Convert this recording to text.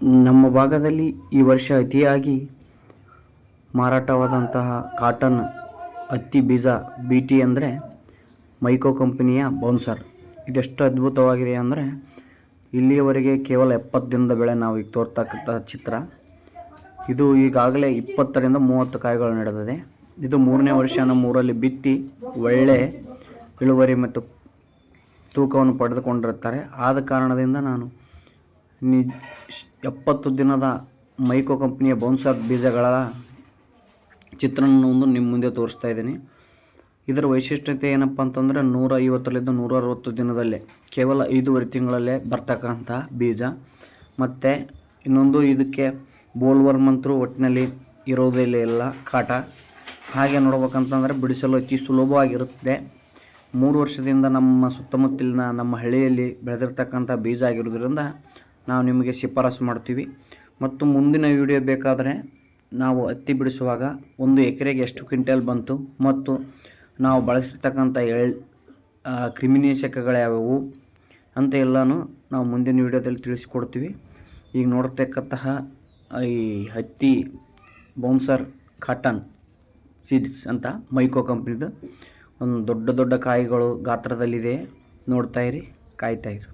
ನಮ್ಮ ಭಾಗದಲ್ಲಿ ಈ ವರ್ಷ ಅತಿಯಾಗಿ ಮಾರಾಟವಾದಂತಹ ಕಾಟನ್ ಹತ್ತಿ ಬೀಜ ಬಿ ಟಿ ಅಂದರೆ ಮೈಕೋ ಕಂಪನಿಯ ಬೌನ್ಸರ್ ಇದೆಷ್ಟು ಅದ್ಭುತವಾಗಿದೆ ಅಂದರೆ ಇಲ್ಲಿಯವರೆಗೆ ಕೇವಲ ಎಪ್ಪತ್ತು ದಿನದ ಬೆಳೆ ನಾವು ಈಗ ತೋರ್ತಕ್ಕಂಥ ಚಿತ್ರ. ಇದು ಈಗಾಗಲೇ ಇಪ್ಪತ್ತರಿಂದ ಮೂವತ್ತು ಕಾಯಿಗಳು ನಡೆದಿದೆ. ಇದು ಮೂರನೇ ವರ್ಷ ನಮ್ಮ ಊರಲ್ಲಿ ಬಿತ್ತಿ ಒಳ್ಳೆ ಇಳುವರಿ ಮತ್ತು ತೂಕವನ್ನು ಪಡೆದುಕೊಂಡಿರುತ್ತಾರೆ. ಆದ ಕಾರಣದಿಂದ ನಾನು ನಿ ಎಪ್ಪತ್ತು ದಿನದ ಮೈಕೋ ಕಂಪ್ನಿಯ ಬೌನ್ಸರ್ ಬೀಜಗಳ ಚಿತ್ರಣವನ್ನು ನಿಮ್ಮ ಮುಂದೆ ತೋರಿಸ್ತಾ ಇದ್ದೀನಿ. ಇದರ ವೈಶಿಷ್ಟ್ಯತೆ ಏನಪ್ಪ ಅಂತಂದರೆ ನೂರ ಐವತ್ತರಿಂದ ನೂರ ಅರವತ್ತು ದಿನದಲ್ಲೇ, ಕೇವಲ ಐದೂವರೆ ತಿಂಗಳಲ್ಲೇ ಬರ್ತಕ್ಕಂಥ ಬೀಜ. ಮತ್ತು ಇನ್ನೊಂದು ಇದಕ್ಕೆ ಬೋಲ್ವರ್ಮ್ ಅಂತೂ ಒಟ್ಟಿನಲ್ಲಿ ಇರೋದಿಲ್ಲ ಇಲ್ಲ ಕಾಟ. ಹಾಗೆ ನೋಡ್ಬೇಕಂತಂದರೆ ಬಿಡಿಸಲು ಅತಿ ಸುಲಭವಾಗಿರುತ್ತೆ. ಮೂರು ವರ್ಷದಿಂದ ನಮ್ಮ ಸುತ್ತಮುತ್ತಲಿನ ನಮ್ಮ ಹಳ್ಳಿಯಲ್ಲಿ ಬೆಳೆದಿರ್ತಕ್ಕಂಥ ಬೀಜ ಆಗಿರೋದ್ರಿಂದ ನಾವು ನಿಮಗೆ ಶಿಫಾರಸು ಮಾಡ್ತೀವಿ. ಮತ್ತು ಮುಂದಿನ ವಿಡಿಯೋ ಬೇಕಾದರೆ ನಾವು ಹತ್ತಿ ಬಿಡಿಸುವಾಗ ಒಂದು ಎಕರೆಗೆ ಎಷ್ಟು ಕ್ವಿಂಟಲ್ ಬಂತು ಮತ್ತು ನಾವು ಬಳಸಿರ್ತಕ್ಕಂಥ ಎಳ್ ಆ, ಕ್ರಿಮಿನಾಶಕಗಳು ಯಾವುವು ಅಂತ ಎಲ್ಲನೂ ನಾವು ಮುಂದಿನ ವಿಡಿಯೋದಲ್ಲಿ ತಿಳಿಸ್ಕೊಡ್ತೀವಿ. ಈಗ ನೋಡ್ತಕ್ಕಂತಹ ಈ ಹತ್ತಿ ಬೌನ್ಸರ್ ಕಾಟನ್ ಸೀಡ್ಸ್ ಅಂತ ಮೈಕೋ ಕಂಪ್ನಿದು ಒಂದು ದೊಡ್ಡ ದೊಡ್ಡ ಕಾಯಿಗಳು ಗಾತ್ರದಲ್ಲಿದೆ. ನೋಡ್ತಾಯಿರಿ ಕಾಯ್ತಾಯಿರಿ